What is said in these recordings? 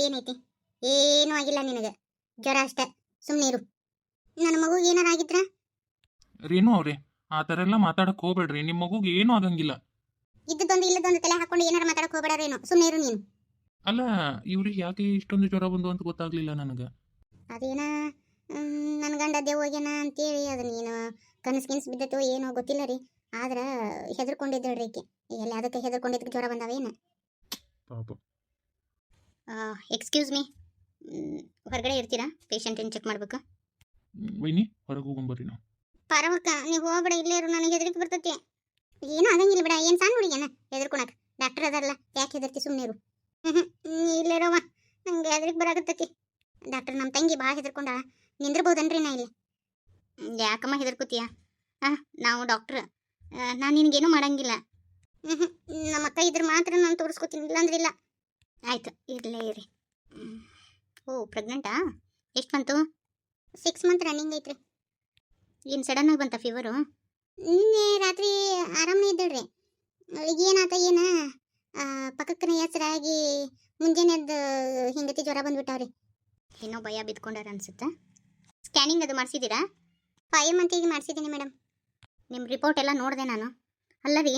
ಅದೇನೈತಿ? ಏನೂ ಆಗಿಲ್ಲ ನಿನಗೆ. ಜ್ವರ ಅಷ್ಟೇ. ಸುಮ್ಮನೆ ಇರು. ನನ್ನ ಮಗುಗೆ ಏನಾರಾಗಿದ್ರ ರೇಣು ಅವ್ರೆ ಆ ಥರ ಎಲ್ಲ ಮಾತಾಡಕ್ ಹೋಗ್ಬೇಡ್ರಿ. ನಿಮ್ಮ ಮಗುಗೆ ಏನೂ ಆಗಂಗಿಲ್ಲ. ಇದ್ದದೊಂದು ಇಲ್ಲದೊಂದು ತಲೆ ಹಾಕೊಂಡು ಏನಾರ ಮಾತಾಡಕ್ ಹೋಗ್ಬೇಡಾರೇನು ಸುಮ್ಮನೆ ಇರು ನೀನು. ಅಲ್ಲ ಇವ್ರಿಗೆ ಯಾಕೆ ಇಷ್ಟೊಂದು ಜ್ವರ ಬಂದು ಅಂತ ಗೊತ್ತಾಗ್ಲಿಲ್ಲ ನನಗೆ? ಅದೇನ? ನನ್ನ ಗಂಡ ದೇವೋಗ್ಯನ ಹೋಗ್ಯಾನ ಅಂತೇಳಿ ಅದು ಏನು ಕನಸು ಗಿನ್ಸ್ ಬಿದ್ದತೋ ಏನೋ ಗೊತ್ತಿಲ್ಲ ರೀ. ಆದ್ರೆ ಹೆದರ್ಕೊಂಡಿದ್ದಳ್ರಿ ಈಕೆ ಎಲ್ಲಿ ಅದಕ್ಕೆ ಹೆದರ್ಕೊಂಡಿದ್ದಕ್ಕೆ ಜ್ವರ ಬಂದಾವೇನು? ಪಾಪ. ಎಕ್ಸ್ಕ್ಯೂಸ್ ಮೀ ಹೊರಗಡೆ ಇರ್ತೀರಾ? ಪೇಷಂಟ್ ಏನು ಚೆಕ್ ಮಾಡ್ಬೇಕು? ವೈನಿ ಹೊರಗೆ ಹೋಗೊಂಬರ್ರಿ ನಾವು. ಪರವಕ್ಕ ನೀವು ಹೋಗ್ಬೇಡ ಇಲ್ಲೇ ಇರು ನನಗೆ ಹೆದರಿಕೆ ಬರ್ತೈತಿ. ಏನೂ ಆಗಂಗಿಲ್ಲ ಬಿಡ ಏನು ಸಣ್ಣ ಹುಡುಗಿಯನ ಹೆದರ್ಕೊಳಕ್? ಡಾಕ್ಟರ್ ಅದಲ್ಲ ಯಾಕೆ ಹೆದರ್ತಿ ಸುಮ್ಮನೆ ಇರು. ಹ್ಞೂ ಇಲ್ಲೇ ಇರವ ನಂಗೆ ಹೆದರಿಕೆ ಬರಾಕತ್ತೈತಿ. ಡಾಕ್ಟರ್ ನಮ್ಮ ತಂಗಿ ಭಾಳ ಹೆದರ್ಕೊಂಡ ನಿಂದಿರ್ಬೋದನ್ರಿ ನಾ ಇಲ್ಲಿ? ಯಾಕಮ್ಮ ಹೆದರ್ಕೋತೀಯ? ಹಾಂ ನಾವು ಡಾಕ್ಟ್ರ್ ನಾನು ನಿನಗೇನು ಮಾಡಂಗಿಲ್ಲ. ಹ್ಞೂ ನಮ್ಮ ಅಕ್ಕ ಇದ್ರೆ ಮಾತ್ರ ನಾನು ತೋರಿಸ್ಕೊತೀನಿ ಇಲ್ಲಾಂದ್ರೆ ಇಲ್ಲ. ಆಯ್ತು ಇರಲೇ ಇರಿ. ಓ ಪ್ರೆಗ್ನೆಂಟಾ? ಎಷ್ಟು ಬಂತು? ಸಿಕ್ಸ್ ಮಂತ್ ರನ್ನಿಂಗ್ ಐತ್ರಿ. ಏನು ಸಡನ್ನಾಗಿ ಬಂತ ಫೀವರು ನಿನ್ನೆ ರಾತ್ರಿ ಆರಾಮನೇ ಇದ್ದಳ್ರಿ ಅವಳಿಗೆ ಏನಾತ ಏನ? ಪಕ್ಕಕ್ಕನ ಹೆಸರಾಗಿ ಮುಂಜಾನೆ ಅದು ಹಿಂಗತಿ ಜ್ವರ ಬಂದ್ಬಿಟ್ಟಾವ್ರಿ. ಏನೋ ಭಯ ಬಿದ್ಕೊಂಡಾರ ಅನ್ಸುತ್ತೆ? ಸ್ಕ್ಯಾನಿಂಗ್ ಅದು ಮಾಡಿಸಿದ್ದೀರಾ? ಫೈವ್ ಮಂತಿಗೆ ಮಾಡಿಸಿದ್ದೀನಿ ಮೇಡಮ್. ನಿಮ್ಮ ರಿಪೋರ್ಟ್ ಎಲ್ಲ ನೋಡಿದೆ ನಾನು. ಅಲ್ಲ ರೀ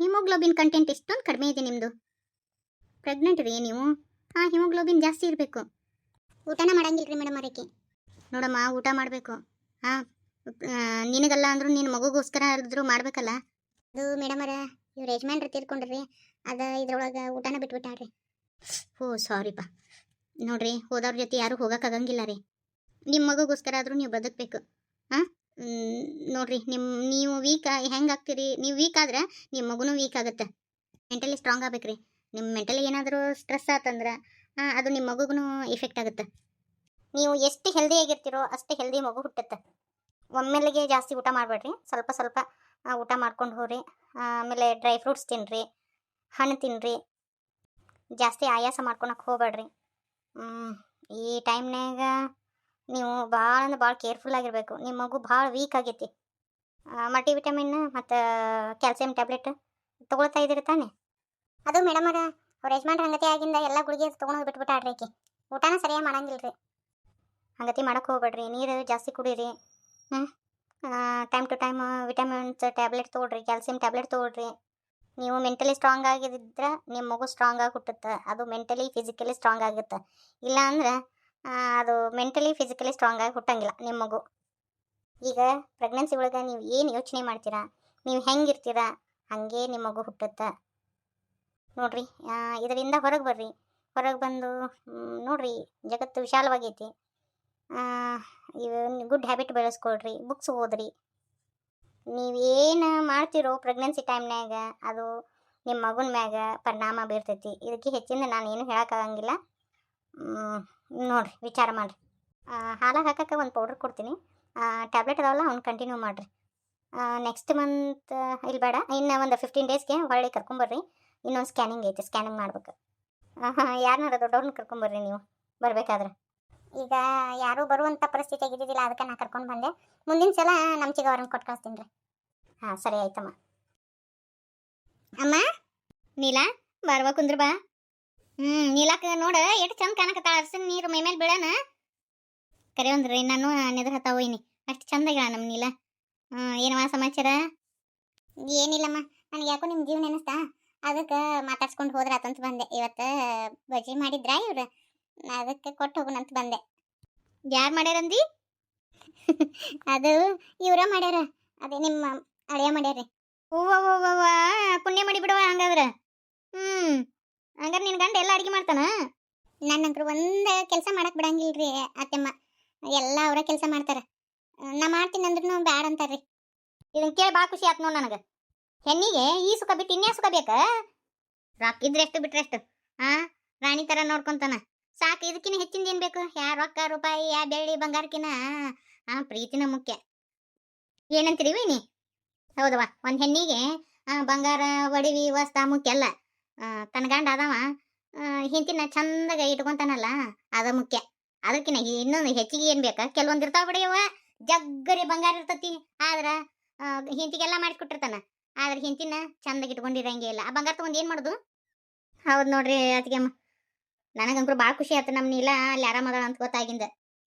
ಹಿಮೋಗ್ಲೋಬಿನ್ ಕಂಟೆಂಟ್ ಇಷ್ಟೊಂದು ಕಡಿಮೆ ಇದೆ ನಿಮ್ಮದು ಪ್ರೆಗ್ನೆಂಟ್ ರೀ ನೀವು? ಹಾಂ ಹಿಮೋಗ್ಲೋಬಿನ್ ಜಾಸ್ತಿ ಇರಬೇಕು. ಊಟನ ಮಾಡಂಗಿಲ್ಲ ರೀ ಮೇಡಮ್ ಅವರಿಗೆ ನೋಡಮ್ಮ, ಊಟ ಮಾಡಬೇಕು. ಹಾಂ ನಿನಗಲ್ಲ ಅಂದರೂ ನಿನ್ನ ಮಗುಗೋಸ್ಕರ ಆದ್ರೂ ಮಾಡಬೇಕಲ್ಲ? ಅದು ಮೇಡಮರ ಇವ್ರು ಯಜಮಾನ್ರು ತೀರ್ಕೊಂಡ್ರಿ. ಅದು ಇದ್ರೊಳಗೆ ಊಟನ ಬಿಟ್ಬಿಟ್ಟಾಡ್ರಿ ಓ ಸಾರಿಪ್ಪ. ನೋಡ್ರಿ, ಹೋದವ್ರ ಜೊತೆ ಯಾರೂ ಹೋಗೋಕ್ಕಾಗಂಗಿಲ್ಲ ರೀ. ನಿಮ್ಮ ಮಗುಗೋಸ್ಕರ ಆದರೂ ನೀವು ಬದುಕಬೇಕು. ಹಾಂ ನೋಡ್ರಿ ನಿಮ್ಮ ನೀವು ವೀಕ್ ಹೆಂಗೆ ಆಗ್ತೀರಿ? ನೀವು ವೀಕ್ ಆದ್ರೆ ನಿಮ್ಮ ಮಗುನೂ ವೀಕ್ ಆಗುತ್ತೆ. ಮೆಂಟಲಿ ಸ್ಟ್ರಾಂಗ್ ಆಗ್ಬೇಕ್ರಿ. ನಿಮ್ಮ ಮೆಂಟಲಿ ಏನಾದರೂ ಸ್ಟ್ರೆಸ್ ಆತಂದ್ರೆ ಅದು ನಿಮ್ಮ ಮಗುಗೂ ಎಫೆಕ್ಟ್ ಆಗುತ್ತೆ. ನೀವು ಎಷ್ಟು ಹೆಲ್ದಿ ಆಗಿರ್ತೀರೋ ಅಷ್ಟು ಹೆಲ್ದಿ ಮಗು ಹುಟ್ಟುತ್ತೆ. ಒಮ್ಮೆಲೆಗೆ ಜಾಸ್ತಿ ಊಟ ಮಾಡಬೇಡ್ರಿ. ಸ್ವಲ್ಪ ಸ್ವಲ್ಪ ಊಟ ಮಾಡ್ಕೊಂಡು ಹೋಗ್ರಿ. ಆಮೇಲೆ ಡ್ರೈ ಫ್ರೂಟ್ಸ್ ತಿನ್ನಿರಿ ಹಣ್ಣು ತಿನ್ನಿರಿ ಜಾಸ್ತಿ ಆಯಾಸ ಮಾಡ್ಕೊಳಕ್ಕೆ ಹೋಗ್ಬೇಡ್ರಿ. ಈ ಟೈಮ್ನಾಗ ನೀವು ಭಾಳ ಅಂದ್ರೆ ಭಾಳ ಕೇರ್ಫುಲ್ ಆಗಿರಬೇಕು. ನಿಮ್ಮ ಮಗು ಭಾಳ ವೀಕ್ ಆಗೈತಿ. ಮಲ್ಟಿ ವಿಟಮಿನ್ ಮತ್ತು ಕ್ಯಾಲ್ಸಿಯಂ ಟ್ಯಾಬ್ಲೆಟ್ ತೊಗೊಳ್ತಾ ಇದ್ದೀರಿ ತಾನೆ? ಅದು ಮೇಡಮ್ ಅವ್ರ ಯಜಮಾನ್ರ ಹಂಗತಿ ಆಗಿಂದ ಎಲ್ಲ ಗುಳಿಗೆ ತೊಗೊಂಡು ಬಿಟ್ಬಿಟ್ಟಾಡ್ರಿ ಆಕಿ. ಊಟನ ಸರಿಯಾಗಿ ಮಾಡಂಗಿಲ್ಲ ರೀ ಹಂಗತಿ ಮಾಡಕ್ಕೆ ಹೋಗ್ಬೇಡ್ರಿ, ನೀರು ಜಾಸ್ತಿ ಕುಡೀರಿ. ಹ್ಞೂ time to time vitamins tablet ತೊಗೊಳ್ರಿ ಕ್ಯಾಲ್ಸಿಯಂ ಟ್ಯಾಬ್ಲೆಟ್ ತೊಗೊಳ್ರಿ. ನೀವು ಮೆಂಟಲಿ ಸ್ಟ್ರಾಂಗ್ ಆಗಿದ್ರೆ ನಿಮ್ಮ ಮಗು ಸ್ಟ್ರಾಂಗ್ ಆಗಿ ಹುಟ್ಟುತ್ತೆ. ಅದು ಮೆಂಟಲಿ ಫಿಸಿಕಲಿ ಸ್ಟ್ರಾಂಗ್ ಆಗುತ್ತೆ. ಇಲ್ಲ ಅಂದ್ರೆ ಅದು ಮೆಂಟಲಿ ಫಿಸಿಕಲಿ ಸ್ಟ್ರಾಂಗ್ ಆಗಿ ಹುಟ್ಟಂಗಿಲ್ಲ ನಿಮ್ಮ ಮಗು. ಈಗ ಪ್ರೆಗ್ನೆನ್ಸಿ ಒಳಗೆ ನೀವು ಏನು ಯೋಚನೆ ಮಾಡ್ತೀರಾ? ನೀವು ಹೆಂಗಿರ್ತೀರಾ ಹಾಗೆ ನಿಮ್ಮ ಮಗು ಹುಟ್ಟುತ್ತೆ. ನೋಡ್ರಿ ಇದರಿಂದ ಹೊರಗೆ ಬರ್ರಿ. ಹೊರಗೆ ಬಂದು ನೋಡ್ರಿ, ಜಗತ್ತು ವಿಶಾಲವಾಗೈತಿ. ಇವು ಗುಡ್ ಹ್ಯಾಬಿಟ್ ಬೆಳೆಸ್ಕೊಳ್ರಿ, ಬುಕ್ಸ್ ಓದ್ರಿ. ನೀವೇನು ಮಾಡ್ತಿರೋ ಪ್ರೆಗ್ನೆನ್ಸಿ ಟೈಮ್ನಾಗ ಅದು ನಿಮ್ಮ ಮಗುನ ಮ್ಯಾಗ ಪರಿಣಾಮ ಬೀರ್ತೈತಿ. ಇದಕ್ಕೆ ಹೆಚ್ಚಿಂದ ನಾನು ಏನು ಹೇಳೋಕ್ಕಾಗಂಗಿಲ್ಲ ನೋಡ್ರಿ, ವಿಚಾರ ಮಾಡಿರಿ. ಹಾಲು ಹಾಕಕ್ಕೆ ಒಂದು ಪೌಡ್ರ್ ಕೊಡ್ತೀನಿ. ಟ್ಯಾಬ್ಲೆಟ್ ಅದಾವಲ್ಲ, ಅವ್ನು ಕಂಟಿನ್ಯೂ ಮಾಡಿರಿ. ನೆಕ್ಸ್ಟ್ ಮಂತ್ ಇಲ್ಲಿ ಬೇಡ, ಇನ್ನು ಒಂದು ಫಿಫ್ಟೀನ್ ಡೇಸ್ಗೆ ಹೊಳ್ಳಿ ಕರ್ಕೊಂಬರ್ರಿ. ಇನ್ನೊಂದು ಸ್ಕ್ಯಾನಿಂಗ್ ಐತೆ ಸ್ಕ್ಯಾನಿಂಗ್ ಮಾಡ್ಬೇಕು. ಹಾಂ ಯಾರನ್ನಾರ ದೊಡ್ಡವ್ರನ್ನ ಕರ್ಕೊಂಬರ್ರಿ ನೀವು, ಬರಬೇಕಾದ್ರೆ. ಈಗ ಯಾರೂ ಬರುವಂಥ ಪರಿಸ್ಥಿತಿ ಆಗಿದ್ದಿಲ್ಲ ಅದಕ್ಕೆ ನಾ ಕರ್ಕೊಂಡು ಬಂದೆ. ಮುಂದಿನ ಸಲ ನಮ್ಮ ಚಿಗವ್ರನ್ನ ಕೊಟ್ಟು ಕಳಿಸ್ತೀನಿ ರೀ. ಹಾಂ, ಸರಿ ಆಯ್ತಮ್ಮ. ಅಮ್ಮ? ನೀಲಾ, ಬರುವ ಕುಂದ್ರ ಬಾ. ಹ್ಞೂ ನೀಲಾಕ ನೋಡ, ಎಷ್ಟು ಚಂದ ಕಾಣಕತ್ತಾಳ ಅರ್ಸಿನ ನೀರು ಮೈ ಮೇಲೆ ಬೀಳೋಣ ಕರೆ ಒಂದ್ರಿ, ನಾನು ನೆದ್ರ ಹತ್ತಾವ ಹೋಯ್ನಿ ಅಷ್ಟು ಚಂದ ಹೇಳ ನಮ್ಮ ನೀಲ. ಏನಮ್ಮ ಸಮಾಚಾರ? ಏನಿಲ್ಲಮ್ಮ, ನನಗೆ ಯಾಕೋ ನಿಮ್ಮ ಜೀವನ ನೆನೆಸ್ತಾ? ಅದಕ್ಕೆ ಮಾತಾಡ್ಸ್ಕೊಂಡು ಹೋದ್ರ ಆತಂತ ಬಂದೆ. ಇವತ್ತು ಬಜ್ಜಿ ಮಾಡಿದ್ರಾ ಇವ್ರು. ಅದಕ್ಕೆ ಕೊಟ್ಟು ಹೋಗೋಣಂತ ಬಂದೆ. ಯಾರು ಮಾಡ್ಯಾರಂದಿ ಅದು? ಇವ್ರ ಮಾಡ್ಯಾರ. ಅದೇ ನಿಮ್ಮ ಅಳಿಯ ಮಾಡ್ಯಾರ್ರಿ. ಹೂವ ಹೂವ ಪುಣ್ಯ ಮಾಡಿ ಬಿಡವ ಹಂಗಾದ್ರೆ. ಹ್ಮ್ ಹಂಗಾರೆ ನಿನ್ ಗಂಡ ಎಲ್ಲ ಅಡಿಗೆ ಮಾಡ್ತಾನ? ನನ್ನಂತ್ರ ಒಂದು ಕೆಲಸ ಮಾಡಕ್ ಬಿಡಂಗಿಲ್ರಿ ಅತ್ತೆಮ್ಮ. ಎಲ್ಲ ಅವರ ಕೆಲಸ ಮಾಡ್ತಾರ. ನಾ ಮಾಡ್ತೀನಿ ಅಂದ್ರೂ ಬ್ಯಾಡ ಅಂತಾರ್ರಿ. ಇದನ್ನ ಕೇಳಿ ಭಾಳ ಖುಷಿ ಆತ್ ನೋಡ್ ನನಗ. ಹೆಣ್ಣಿಗೆ ಈ ಸುಖ ಬಿಟ್ಟು ಇನ್ಯಾ ಸುಖ ಬೇಕ? ರೊಕ್ಕ ಇದ್ರೆಷ್ಟು ಎಷ್ಟು ಬಿಟ್ರೆ ಎಷ್ಟು? ಆ, ರಾಣಿ ತರ ನೋಡ್ಕೊಂತಾನ. ಸಾಕು ಇದಕ್ಕಿನ ಹೆಚ್ಚಿಂದ ಏನ್ ಬೇಕು? ಯಾ ರೊಕ್ಕ, ರೂಪಾಯಿ, ಯಾ ಬೆಳ್ಳಿ ಬಂಗಾರಕ್ಕಿನ ಆ, ಪ್ರೀತಿನ ಮುಖ್ಯ. ಏನಂತೀರಿ ನೀ ಹೌದವ ಒಂದ್ ಹೆಣ್ಣಿಗೆ ಬಂಗಾರ, ಒಡವಿ, ವಸ್ತ ಮುಖ್ಯ ಅಲ್ಲ. ತನ್ನ ಗಂಡ ಅದಾವ. ಹಿಂತಿನ ಚಂದಾಗ ಇಟ್ಕೊಂತಾನಲ್ಲ, ಅದ ಮುಖ್ಯ. ಅದಕ್ಕಿನ ಇನ್ನೊಂದು ಹೆಚ್ಚಿಗೆ ಏನ್ ಬೇಕಾ? ಕೆಲವೊಂದು ಇರ್ತಾವ ಬಿಡಿಯವ ಜಗ್ಗರಿ ಬಂಗಾರ ಇರ್ತತಿ. ಆದ್ರೆ ಹಿಂತಿಗೆಲ್ಲ ಮಾಡಿಕೊಟ್ಟಿರ್ತಾನ ಆದ್ರೆ ಹಿಂತಿನ ಚಂದಾಗಿ ಇಟ್ಕೊಂಡಿರಂಗೆ ಇಲ್ಲ. ಆ ಬಂಗಾರ ತಗೊಂಡ್ ಏನ್ ಮಾಡುದು? ಹೌದ್ ನೋಡ್ರಿ ಅದಕ್ಕೆ ನನಗಂಕ್ರು ಭಾಳ ಖುಷಿ ಆಯ್ತು ನಮ್ ನೀಲ. ಅಲ್ಲಿ ಆರಾಮದಾಳ ಅಂತ ಗೊತ್ತಾಗಿಂದ.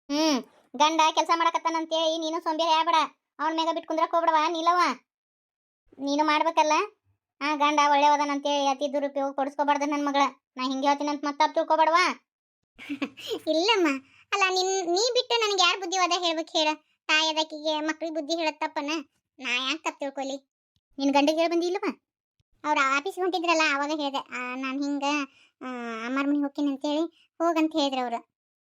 ಹ್ಮ್, ಗಂಡ ಕೆಲಸ ಮಾಡಕತ್ತಾನಂತೇಳಿ ನೀನು ಸೋಂಬೇರಿ ಆಗ್ಬೇಡ. ಅವ್ನ ಮ್ಯಾಗ ಬಿಟ್ಟು ಕುಂದ್ರಕ್ ಹೋಗ್ಬಿಡವ ನೀಲವ ನೀನು ಮಾಡ್ಬೇಕಲ್ಲ? ಆ ಗಂಡ ಒಳ್ಳೆಯವದನಂತೇಳಿ ಅತಿ ದುರುಪಯೋಗ ಪಡಿಸ್ಕೋಬಾರ್ದು ನನ್ನ ಮಗಳ. ನಾ ಹಿಂಗೆ ಹೇಳ್ತೀನಂತ ಮತ್ತೆ ತಿಳ್ಕೊಬೇಡವ? ಇಲ್ಲಮ್ಮ. ಅಲ್ಲ ನಿನ್, ನೀ ಬಿಟ್ಟು ನನಗೆ ಯಾರು ಬುದ್ಧಿವಾದ ಹೇಳ್ಬೇಕು ಹೇಳ? ತಾಯದಕ್ಕಿಗೆ ಮಕ್ಳಿಗೆ ಬುದ್ಧಿ ಹೇಳತ್ತಪ್ಪನ ನಾ ಯಾಕೆ ತಪ್ಪು ತಿಳ್ಕೊಲಿ? ನಿನ್ ಗಂಡಿಗೆ ಹೇಳಿ ಬಂದಿಲ್ಲವ ಅವ್ರ ಆಫೀಸ್ ಹೊಂಟಿದ್ರಲ್ಲ, ಅವಾಗ ಹೇಳಿದೆ ನಾನು ಹಿಂಗೆ ಅಮ್ಮರ ಮನೆಗೆ ಹೋಗ್ತೀನಿ ಅಂತೇಳಿ, ಹೋಗಂತ ಹೇಳಿದ್ರು ಅವ್ರು.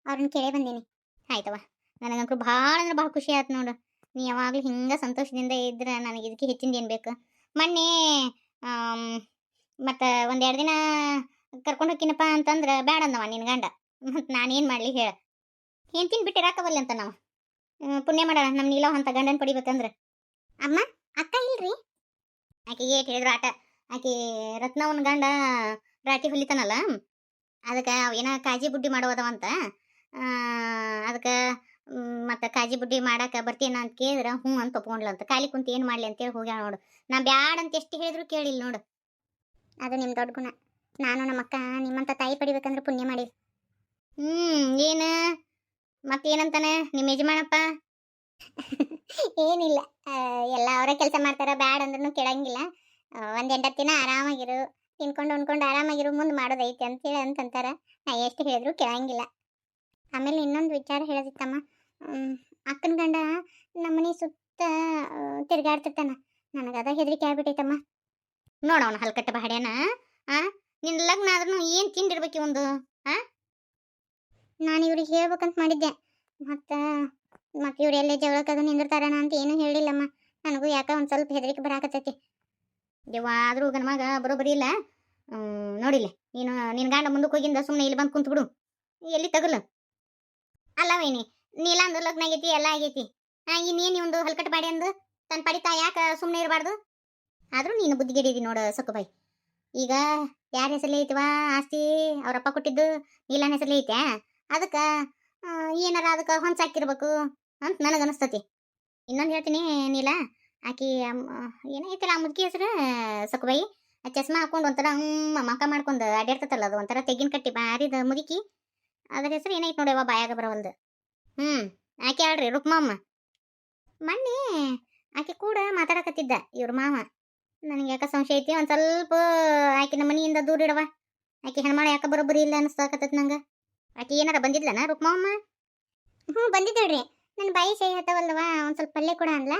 ಅವ್ರನ್ನ ಕೇಳಿ ಬಂದೀನಿ. ಆಯ್ತವ ನನಗಂತೂ ಭಾಳ ಅಂದ್ರೆ ಭಾಳ ಖುಷಿ ಆಯ್ತು ನೋಡು. ನೀ ಯಾವಾಗಲೂ ಹಿಂಗೆ ಸಂತೋಷದಿಂದ ಇದ್ರೆ, ನನಗೆ ಇದಕ್ಕೆ ಹೆಚ್ಚಿಂದ ಏನು ಬೇಕು? ಮೊನ್ನೆ ಮತ್ತು ಒಂದೆರಡು ದಿನ ಕರ್ಕೊಂಡು ಹೋಗ್ತೀನಪ್ಪ ಅಂತಂದ್ರೆ ಬೇಡ ಅಂದವ ನಿನ್ನ ಗಂಡ. ಮತ್ತು ನಾನೇನು ಮಾಡಲಿ ಹೇಳ. ಹೆಂಡ್ತಿನ ಬಿಟ್ಟು ಇರಾಕವಲ್ಲ ಅಂತ ನಾವು? ಪುಣ್ಯ ಮಾಡೋಣ ನಮ್ಮ ನೀಲವ ಅಂತ ಗಂಡನ ಪಡಿಬೇಕಂದ್ರೆ. ಅಮ್ಮ, ಅಕ್ಕ ಇಲ್ರಿ? ಆಕೆಗೆ ಏಟ್ ಹೇಳಿದ್ರು ಆಟ. ಆಕೆ ರತ್ನವನ್ ಗಂಡ ರಾಟಿ ಹೊಲಿತಾನಲ್ಲ? ಅದಕ್ಕೆ ಏನ ಕಾಜಿ ಬುಡ್ಡಿ ಮಾಡೋದವಂತ ಅದಕ್ಕೆ ಮತ್ತೆ ಕಾಜಿ ಬುಡ್ಡಿ ಮಾಡಕ್ಕೆ ಬರ್ತೀನ ಅಂತ ಕೇಳಿದ್ರೆ, ಹ್ಞೂ ಅಂತ ಒಪ್ಕೊಂಡ್ಲಂತ ಖಾಲಿ ಕುಂತ ಏನು ಮಾಡಲಿ ಅಂತೇಳಿ ಹೋಗ್ಯಾಳ ನೋಡು. ನಾ ಬ್ಯಾಡ ಅಂತ ಎಷ್ಟು ಹೇಳಿದ್ರು ಕೇಳಿಲ್ಲ ನೋಡು. ಅದು ನಿಮ್ಮ ದೊಡ್ಡ ಗುಣ. ನಾನು ನಮ್ಮ ಅಕ್ಕ, ನಿಮ್ಮಂತ ತಾಯಿ ಪಡಿಬೇಕಂದ್ರೆ ಪುಣ್ಯ ಮಾಡಿ ಹ್ಞೂ ಏನು? ಮತ್ತೇನಂತಾನೆ? ನಿಮ್ಮ ಯಜಮಾನಪ್ಪ? ಏನಿಲ್ಲ. ಎಲ್ಲ ಅವರೇ ಕೆಲಸ ಮಾಡ್ತಾರ, ಬ್ಯಾಡ ಅಂದ್ರೂ ಕೇಳಂಗಿಲ್ಲ. ಒಂದು ಎಂಟತ್ತು ದಿನ ಆರಾಮಾಗಿರು, ತಿನ್ಕೊಂಡು ಉಣ್ಕೊಂಡು ಆರಾಮಾಗಿರು, ಮುಂದೆ ಮಾಡೋದೈತೆ ಅಂತೇಳಿ ಅಂತಂತಾರ ನಾ ಎಷ್ಟು ಹೇಳಿದ್ರು ಕೇಳಂಗಿಲ್ಲ. ಆಮೇಲೆ ಇನ್ನೊಂದು ವಿಚಾರ ಹೇಳದಿತ್ತಮ್ಮ. ಅಕ್ಕನ ಗಂಡ ನಮ್ಮನೆ ಸುತ್ತ ತಿರ್ಗಾಡ್ತಿರ್ತಾನ. ನನಗದ ಹೆದರಿಕೆ ಆಗ್ಬಿಟ್ಟೈತಮ್ಮ. ನೋಡವನ ಹಲ್ಕಟ್ಟ ಬಾಡ್ಯಾನ, ಆ ನಿನ್ನ ಲಗ್ನ ಆದ್ರೂ ಏನು ತಿಂದಿರ್ಬೇಕು ಒಂದು ಆ? ನಾನು ಇವ್ರಿಗೆ ಹೇಳ್ಬೇಕಂತ ಮಾಡಿದ್ದೆ. ಮತ್ತು ಮತ್ತು ಇವ್ರು ಎಲ್ಲೇ ಜಗಳಕ್ಕಾಗ ನಿಂದಿರ್ತಾರನ ಅಂತ ಏನೂ ಹೇಳಿಲ್ಲಮ್ಮ. ನನಗೂ ಯಾಕ ಒಂದು ಸ್ವಲ್ಪ ಹೆದರಿಕೆ ಬರಾಕತ್ತೈತಿ. ಯವ್ವ, ಆದ್ರೂ ಮಗ ಬರೋಬ್ಬರಿ ಇಲ್ಲ. ನೋಡಿಲ್ಲ, ನೀನು ನಿನ್ನ ಗಂಡ ಮುಂದಕ್ಕೆ ಹೋಗಿಂದ ಸುಮ್ಮನೆ ಇಲ್ಲಿ ಬಂದು ಕುಂತ್ಬಿಡು. ಎಲ್ಲಿ ತಗಲು? ಅಲ್ಲ ವೈನಿ ನೀಲಂದು ಲಗ್ನ ಆಗೈತಿ, ಎಲ್ಲ ಆಗೈತಿ. ಇನ್ನೇನು ಒಂದು ಹಲ್ಕಟ್ ಬಾಡಿ ಅಂದು? ತನ್ನ ಪಡಿತಾ ಯಾಕೆ ಸುಮ್ಮನೆ ಇರಬಾರ್ದು? ಆದ್ರೂ ನೀನು ಬುದ್ಧಿಗೆಡಿದಿ ನೋಡು ಸಕ್ಕುಬಾಯಿ ಈಗ ಯಾರ ಹೆಸರಲ್ಲಿ ಐತಿವಾ ಆಸ್ತಿ? ಅವರಪ್ಪ ಕೊಟ್ಟಿದ್ದು ನೀಲನ ಹೆಸರಲ್ಲಿ ಐತೆ ಅದಕ್ಕೆ ಏನಾರ ಅದಕ್ಕೆ ಹೊಂಚಾಕಿರ್ಬೇಕು ಅಂತ ನನಗೆ ಅನಿಸ್ತತಿ. ಇನ್ನೊಂದು ಹೇಳ್ತೀನಿ ನೀಲ, ಆಕಿ ಏನೈತಿಲ್ಲ ಆ ಮುದುಕಿ ಹೆಸರು? ಸಕುಬಾಯಿ ಆ ಚಸ್ಮಾ ಹಾಕೊಂಡು ಒಂಥರ ಹ್ಞೂ ಮಕ ಮಾಡ್ಕೊಂಡು ಅಡ್ಯಾಡ್ತತಲ್ಲ ಅದು, ಒಂಥರ ತೆಗಿನ ಕಟ್ಟಿ ಬಾರಿದ ಮುದುಕಿ. ಅದ್ರ ಹೆಸರು ಏನೈತಿ ನೋಡ್ಯವ ಬಾಯಾಗ ಬರೋ ಒಂದು. ಹ್ಞೂ ಆಕೆ ಹೇಳ್ರಿ ರುಕ್ಮಮ್ಮ. ಮನ್ನಿ ಆಕೆ ಕೂಡ ಮಾತಾಡಕತ್ತಿದ್ದ ಇವ್ರ ಮಾವ. ನನಗೆ ಯಾಕೆ ಸಂಶಯ ಐತಿ? ಒಂದು ಸ್ವಲ್ಪ ಆಕೆ ನಮ್ಮ ಮನೆಯಿಂದ ದೂರ ಇಡವ ಆಕೆ ಹೆಣ್ಮಾಳ ಯಾಕೆ ಬರೋಬ್ಬರಿ ಇಲ್ಲ ಅನಿಸ್ತಾಕತ್ತೈತಿ ನಂಗೆ. ಆಕೆ ಏನಾರ ಬಂದಿದ್ಲನ ರುಕ್ಮಮ್ಮ ಹ್ಞೂ ಬಂದಿದ್ದಳ್ರಿ. ನನ್ನ ಬಾಯಿ ಸೈ ಹತ್ತವಲ್ವ ಒಂದು ಸ್ವಲ್ಪ ಪಲ್ಯ ಕೂಡ ಅನ್ಲ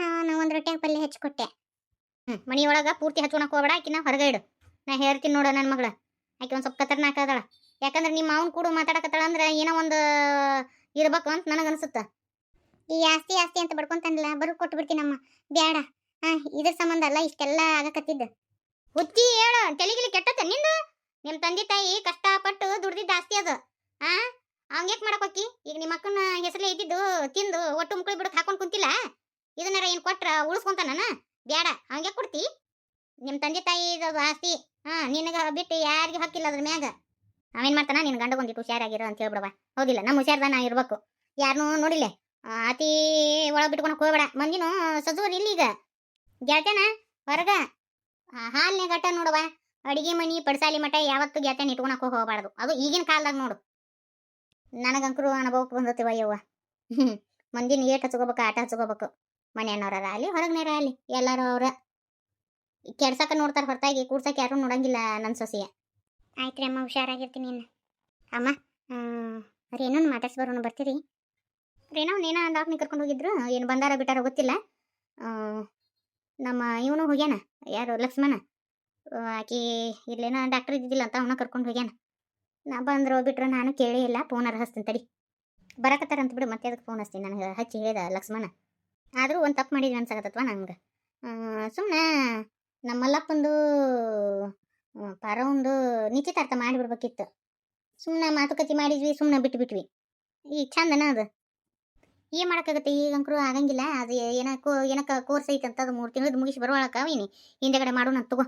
ನಾನು ಒಂದು ರೊಟ್ಟೆ ಪಲ್ಯ ಹಚ್ಕೊಟ್ಟೆ. ಹ್ಞೂ ಒಳಗೆ ಪೂರ್ತಿ ಹಚ್ಕೊಳಕ್ ಹೋಗ್ಬೇಡ ಆಕಿನ ಹೊರಗೆ ಇಡು. ನಾ ಹೇಳ್ತೀನಿ ನೋಡು ನನ್ನ ಮಗಳ. ಆಕೆ ಒಂದು ಸ್ವಲ್ಪ ಕತರ್ನಾಕ ಅದಾಳ ಯಾಕಂದ್ರೆ ನಿಮ್ಮ ಮಾವನ ಕೂಡ ಮಾತಾಡಕತ್ತಾಳ ಅಂದ್ರೆ ಏನೋ ಒಂದು ಇರ್ಬೇಕು ಅಂತ ನನಗನ್ಸುತ್ತೆ. ಈ ಆಸ್ತಿ ಆಸ್ತಿ ಅಂತ ಬಡ್ಕೊಂತಾನಲ್ಲ ಬರು ಕೊಟ್ಟು ಬಿಡ್ತೀನಮ್ಮ. ಬೇಡ ಹಾಂ ಇದ್ರ ಸಂಬಂಧ ಅಲ್ಲ ಇಷ್ಟೆಲ್ಲ ಆಗಕತ್ತಿದ್ದ. ಹುಚ್ಚಿ ಹೇಳು ತೆಲಿಗಿಲಿ ಕೆಟ್ಟತ್ತ ನಿಂದು? ನಿಮ್ಮ ತಂದೆ ತಾಯಿ ಕಷ್ಟಪಟ್ಟು ದುಡ್ದಿದ್ದ ಆಸ್ತಿ ಅದು. ಆ? ಅವಂಗ್ಯಾಕ್ ಮಾಡಕ್ ಹೋಕಿ ಈಗ ನಿಮ್ಮ ಅಕ್ಕನ ಹೆಸರು ಇದ್ದಿದ್ದು ತಿಂದು ಒಟ್ಟು ಮುಕ್ಕಳಿ ಬಿಡೋದು ಹಾಕೊಂಡು ಕುಂತಿಲ್ಲ? ಇದನ್ನಾರ ಏನು ಕೊಟ್ರ ಉಳಿಸ್ಕೊಂತಾನ ಬೇಡ ಹಂಗೆ ಕೊಡ್ತಿ? ನಿಮ್ಮ ತಂದೆ ತಾಯಿ ಇದು ಆಸ್ತಿ. ಹಾ, ನಿನಗ ಬಿಟ್ಟು ಯಾರಿಗೆ ಹಕ್ಕಿಲ್ಲ ಅದ್ರ ಮ್ಯಾಗ. ಅವೇನ್ ಮಾಡ್ತಾನ? ನಿನ್ ಗಂಡ ಬಂದಿತ್ತು ಹುಷಾರಾಗಿರೋ ಅಂತ ಹೇಳ್ಬಿಡವ ಹೌದಿಲ್ಲ ನಮ್ಮ ಹುಷಾರ್ದ ನಾ ಇರ್ಬೇಕು. ಯಾರನ್ನೂ ನೋಡಿಲ್ಲ. ಅತಿ ಒಳಗೆ ಬಿಟ್ಕೊಂಡು ಹೋಗ್ಬೇಡ. ಮಂದಿನೂ ಸಜೂರ್ ಇಲ್ಲಿ ಈಗ ಗೆಳತನ ಹೊರಗ ಹಾಲ್ನೇ ಗಟ್ಟ ನೋಡವ ಅಡಿಗೆ ಮನಿ, ಪಡ್ಸಾಲಿ ಮಠ ಯಾವತ್ತು ಗ್ಯಾತನ್ ಇಟ್ಕೊಳಕ್ ಹೋಗಬಾರ್ದು. ಅದು ಈಗಿನ ಕಾಲದಾಗ ನೋಡು. ನನಗಂಕರು ಅನುಭವಕ್ಕೆ ಬಂದತಿವ ಯವ್ವ ಹ್ಮ್ ಮಂದಿನ ಏಟ್ ಹಚ್ಕೋಬೇಕು, ಆಟ ಹಚ್ಕೋಬೇಕು. ಮನೆಯನ್ನೋರ ಅಲ್ಲಿ ಹೊರಗನೇರ ಅಲ್ಲಿ ಎಲ್ಲರೂ ಅವ್ರ. ಕೆಡ್ಸಕ್ಕ ನೋಡ್ತಾರ ಹೊರತಾಗಿ ಕೂಡ್ಸಕ್ಕೆ ಯಾರು ನೋಡಂಗಿಲ್ಲ ನನ್ನ ಸೊಸೆಯ ಆಯ್ತ್ರಿ ಅಮ್ಮ, ಹುಷಾರಾಗಿರ್ತೀನಿ ಇನ್ನು. ಅಮ್ಮ ರೇನೋನ್ ಮಾತಾಡ್ಸಿ ಬರೋಣ ಬರ್ತೀರಿ? ರೇನೋ ಏನೋ ಡಾಕ್ಟ್ನಿ ಕರ್ಕೊಂಡು ಹೋಗಿದ್ರು? ಏನು ಬಂದಾರ ಬಿಟ್ಟಾರ ಗೊತ್ತಿಲ್ಲ. ನಮ್ಮ ಇವನು ಹೋಗ್ಯಾನ? ಯಾರು, ಲಕ್ಷ್ಮಣ? ಆಕಿ ಇಲ್ಲೇನ ಡಾಕ್ಟರ್ ಇದ್ದಿದ್ದಿಲ್ಲ ಅಂತ ಅವನ ಕರ್ಕೊಂಡು ಹೋಗ್ಯಾನ. ನಾ ಬಂದ್ರು ಬಿಟ್ರೆ ನಾನು ಕೇಳೇ ಇಲ್ಲ ಫೋನರ ಹಚ್ತೀನಿ ತಡಿ. ಬರಕತ್ತಾರಂತ ಬಿಡು, ಮತ್ತೆ ಅದಕ್ಕೆ ಫೋನ್ ಹಚ್ತೀನಿ? ನನಗೆ ಹಚ್ಚಿ ಹೇಳಿದ ಲಕ್ಷ್ಮಣ. ಆದರೂ ಒಂದು ತಪ್ಪು ಮಾಡಿದ್ವಿ ಅನ್ಸಕತ್ತತ್ವ ನಂಗೆ ಸುಮ್ಮನೆ ನಮ್ಮಲ್ಲಪ್ಪಂದು ಪಾರವಂದು ನಿಶ್ಚಿತಾರ್ಥ ಮಾಡಿಬಿಡ್ಬೇಕಿತ್ತು. ಸುಮ್ಮನೆ ಮಾತುಕತೆ ಮಾಡಿದ್ವಿ ಸುಮ್ಮನೆ ಬಿಟ್ಬಿಟ್ವಿ. ಈಗ ಚಂದನ ಅದು. ಏನು ಮಾಡೋಕ್ಕಾಗತ್ತೆ? ಈಗ ಅಂಕರು ಆಗಂಗಿಲ್ಲ, ಅದು ಏನಕ್ಕೂ, ಏನಕ್ಕೆ ಕೋರ್ಸ್ ಐತಂತ ಅದು ಮೂರು ತಿಂಗಳದ್ದು ಮುಗಿಸಿ ಬರುವಳಕ ಅವೀನಿ. ಹಿಂದೆಗಡೆ ಮಾಡೋಣ ತಗೋ.